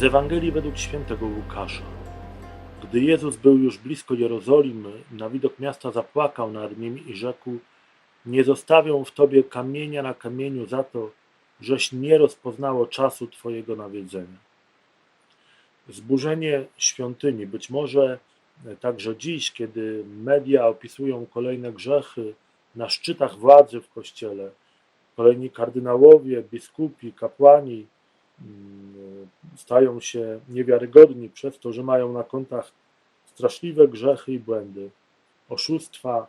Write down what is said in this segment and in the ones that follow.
Z Ewangelii według świętego Łukasza. Gdy Jezus był już blisko Jerozolimy, na widok miasta zapłakał nad nim i rzekł: Nie zostawią w tobie kamienia na kamieniu za to, żeś nie rozpoznało czasu twojego nawiedzenia. Zburzenie świątyni, być może także dziś, kiedy media opisują kolejne grzechy na szczytach władzy w kościele, kolejni kardynałowie, biskupi, kapłani stają się niewiarygodni przez to, że mają na kontach straszliwe grzechy i błędy, oszustwa,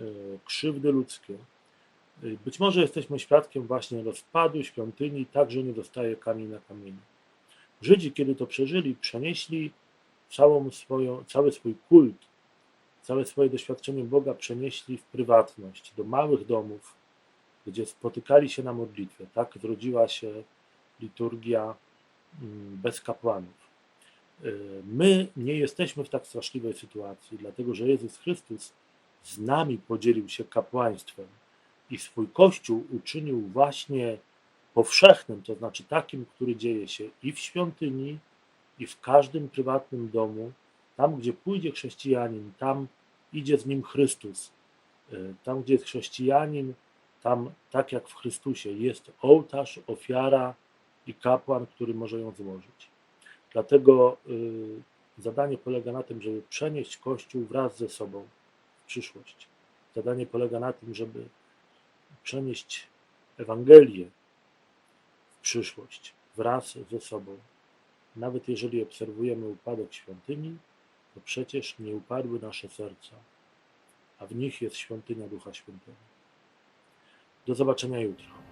y, krzywdy ludzkie. Y, Być może jesteśmy świadkiem właśnie rozpadu świątyni, tak że nie zostaje kamień na kamieniu. Żydzi, kiedy to przeżyli, przenieśli całą swoją, cały swój kult, całe swoje doświadczenie Boga przenieśli w prywatność, do małych domów, gdzie spotykali się na modlitwę. Tak zrodziła się liturgia bez kapłanów. Y, My nie jesteśmy w tak straszliwej sytuacji, dlatego że Jezus Chrystus z nami podzielił się kapłaństwem i swój Kościół uczynił właśnie powszechnym, to znaczy takim, który dzieje się i w świątyni, i w każdym prywatnym domu. Tam, gdzie pójdzie chrześcijanin, tam idzie z nim Chrystus. Y, Tam, gdzie jest chrześcijanin, tam, tak jak w Chrystusie, jest ołtarz, ofiara i kapłan, który może ją złożyć. Dlatego y, zadanie polega na tym, żeby przenieść Kościół wraz ze sobą w przyszłość. Zadanie polega na tym, żeby przenieść Ewangelię w przyszłość wraz ze sobą. Nawet jeżeli obserwujemy upadek świątyni, to przecież nie upadły nasze serca, a w nich jest świątynia Ducha Świętego. Do zobaczenia jutro.